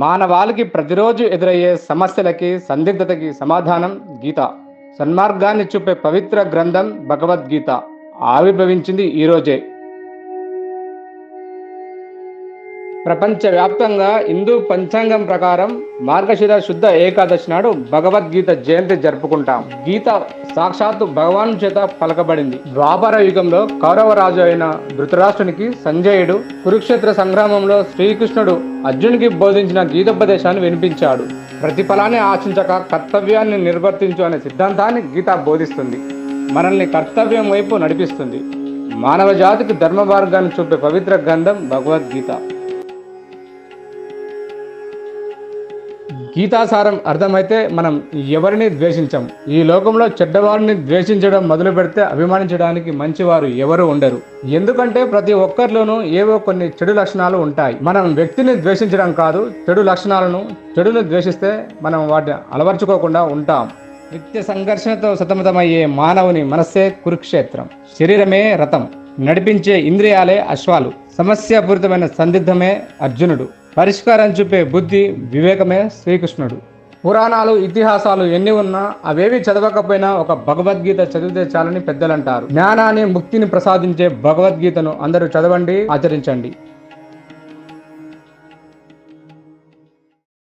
మానవాళికి ప్రతిరోజు ఎదురయ్యే సమస్యలకి సందిగ్ధతకి సమాధానం గీత. సన్మార్గాన్ని చూపే పవిత్ర గ్రంథం భగవద్గీత. ఆవిర్భవించింది ఈరోజే ప్రపంచవ్యాప్తంగా హిందూ పంచాంగం ప్రకారం మార్గశిర శుద్ధ ఏకాదశి నాడు భగవద్గీత జయంతి జరుపుకుంటాం. గీత సాక్షాత్తు భగవాన్ చేత పలకబడింది. ద్వాపర యుగంలో కౌరవరాజు అయిన ధృతరాష్ట్రునికి సంజయుడు కురుక్షేత్ర సంగ్రామంలో శ్రీకృష్ణుడు అర్జునికి బోధించిన గీతోపదేశాన్ని వినిపించాడు. ప్రతిఫలాన్ని ఆశించక కర్తవ్యాన్ని నిర్వర్తించు అనే సిద్ధాంతాన్ని గీత బోధిస్తుంది. మనల్ని కర్తవ్యం వైపు నడిపిస్తుంది. మానవ జాతికి ధర్మ మార్గాన్ని చూపే పవిత్ర గ్రంథం భగవద్గీత. గీతాసారం అర్థమైతే మనం ఎవరిని ద్వేషించం. ఈ లోకంలో చెడ్డవారిని ద్వేషించడం మొదలు పెడితే అభిమానించడానికి మంచివారు ఎవరు ఉండరు. ఎందుకంటే ప్రతి ఒక్కరిలోనూ ఏవో కొన్ని చెడు లక్షణాలు ఉంటాయి. మనం వ్యక్తిని ద్వేషించడం కాదు చెడు లక్షణాలను చెడును ద్వేషిస్తే మనం వాటిని అలవర్చుకోకుండా ఉంటాం. నిత్య సంఘర్షణతో సతమతమయ్యే మానవుని మనస్సే కురుక్షేత్రం. శరీరమే రథం. నడిపించే ఇంద్రియాలే అశ్వాలు. సమస్యాపూరితమైన సందిగ్ధమే అర్జునుడు. పరిష్కారం చూపే బుద్ధి వివేకమే శ్రీకృష్ణుడు. పురాణాలు ఇతిహాసాలు ఎన్ని ఉన్నా అవేవి చదవకపోయినా ఒక భగవద్గీత చదివితే చాలని పెద్దలంటారు. జ్ఞానాన్ని ముక్తిని ప్రసాదించే భగవద్గీతను అందరూ చదవండి ఆచరించండి.